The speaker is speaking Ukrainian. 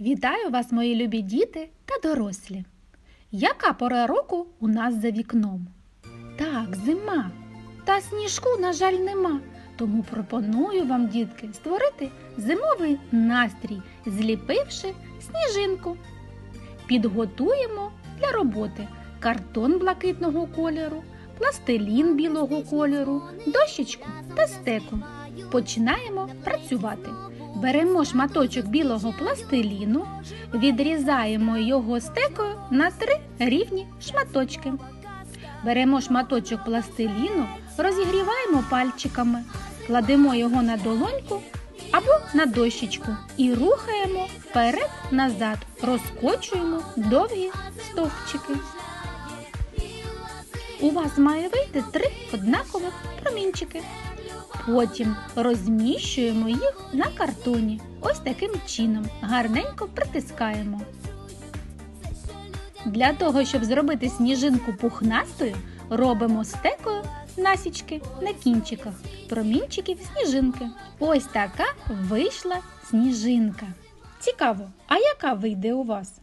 Вітаю вас, мої любі діти та дорослі. Яка пора року у нас за вікном? Так, зима. Та сніжку, на жаль, нема. Тому пропоную вам, дітки, створити зимовий настрій, зліпивши сніжинку. Підготуємо для роботи картон блакитного кольору, пластилін білого кольору, дощечку та стеку. Починаємо працювати. Беремо шматочок білого пластиліну, відрізаємо його стекою на три рівні шматочки. Беремо шматочок пластиліну, розігріваємо пальчиками, кладемо його на долоньку або на дощечку і рухаємо вперед-назад, розкочуємо довгі стовпчики. У вас має вийти три однакових промінчики. Потім розміщуємо їх на картоні. Ось таким чином гарненько притискаємо. Для того, щоб зробити сніжинку пухнастою, робимо стекою насічки на кінчиках промінчиків сніжинки. Ось така вийшла сніжинка. Цікаво, а яка вийде у вас?